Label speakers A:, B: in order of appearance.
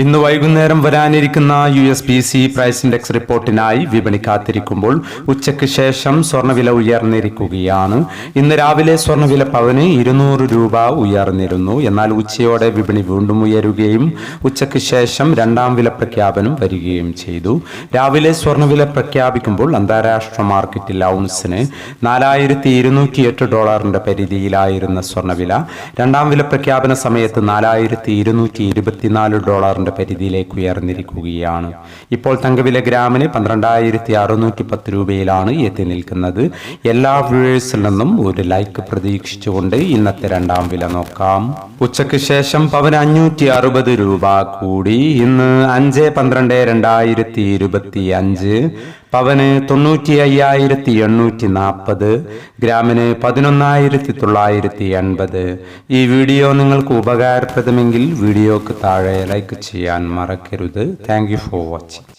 A: ഇന്ന് വൈകുന്നേരം വരാനിരിക്കുന്ന U S P C price index റിപ്പോർട്ടിനായി വിപണി കാത്തിരിക്കുമ്പോൾ ഉച്ചയ്ക്ക് ശേഷം സ്വർണവില ഉയർന്നിരിക്കുകയാണ്. ഇന്ന് രാവിലെ സ്വർണവില പവന് ഇരുന്നൂറ് രൂപ ഉയർന്നിരുന്നു. എന്നാൽ ഉച്ചയോടെ വിപണി വീണ്ടും ഉയരുകയും ഉച്ചയ്ക്ക് ശേഷം രണ്ടാം വില പ്രഖ്യാപനം വരികയും ചെയ്തു. രാവിലെ സ്വർണവില പ്രഖ്യാപിക്കുമ്പോൾ അന്താരാഷ്ട്ര മാർക്കറ്റിൽ ഔൺസിന് നാലായിരത്തി ഇരുന്നൂറ്റി എട്ട് ഡോളറിന്റെ പരിധിയിലായിരുന്ന സ്വർണവില രണ്ടാം വില പ്രഖ്യാപന സമയത്ത് നാലായിരത്തി ഇരുന്നൂറ്റി ഇരുപത്തിനാല് ഡോളറിന്റെ പരിധിയിലേക്ക് ഉയർന്നിരിക്കുകയാണ്. ഇപ്പോൾ തങ്കവില ഗ്രാമിന് പന്ത്രണ്ടായിരത്തി അറുന്നൂറ്റി പത്ത് രൂപയിലാണ് എത്തി നിൽക്കുന്നത്. എല്ലാ വ്യൂവേഴ്സിൽ നിന്നും ഒരു ലൈക്ക് പ്രതീക്ഷിച്ചുകൊണ്ട് ഇന്നത്തെ രണ്ടാം വില നോക്കാം. ഉച്ചയ്ക്ക് ശേഷം പവന് അഞ്ഞൂറ്റി അറുപത് രൂപ കൂടി. ഇന്ന് അഞ്ച് പന്ത്രണ്ട് രണ്ടായിരത്തി ഇരുപത്തി അഞ്ച് പവന് തൊണ്ണൂറ്റി അയ്യായിരത്തി എണ്ണൂറ്റി നാൽപ്പത് ഗ്രാമിന് പതിനൊന്നായിരത്തി തൊള്ളായിരത്തി എൺപത് ഈ വീഡിയോ നിങ്ങൾക്ക് ഉപകാരപ്രദമെങ്കിൽ വീഡിയോക്ക് താഴെ ലൈക്ക് ചെയ്യാൻ മറക്കരുത്. Thank for watching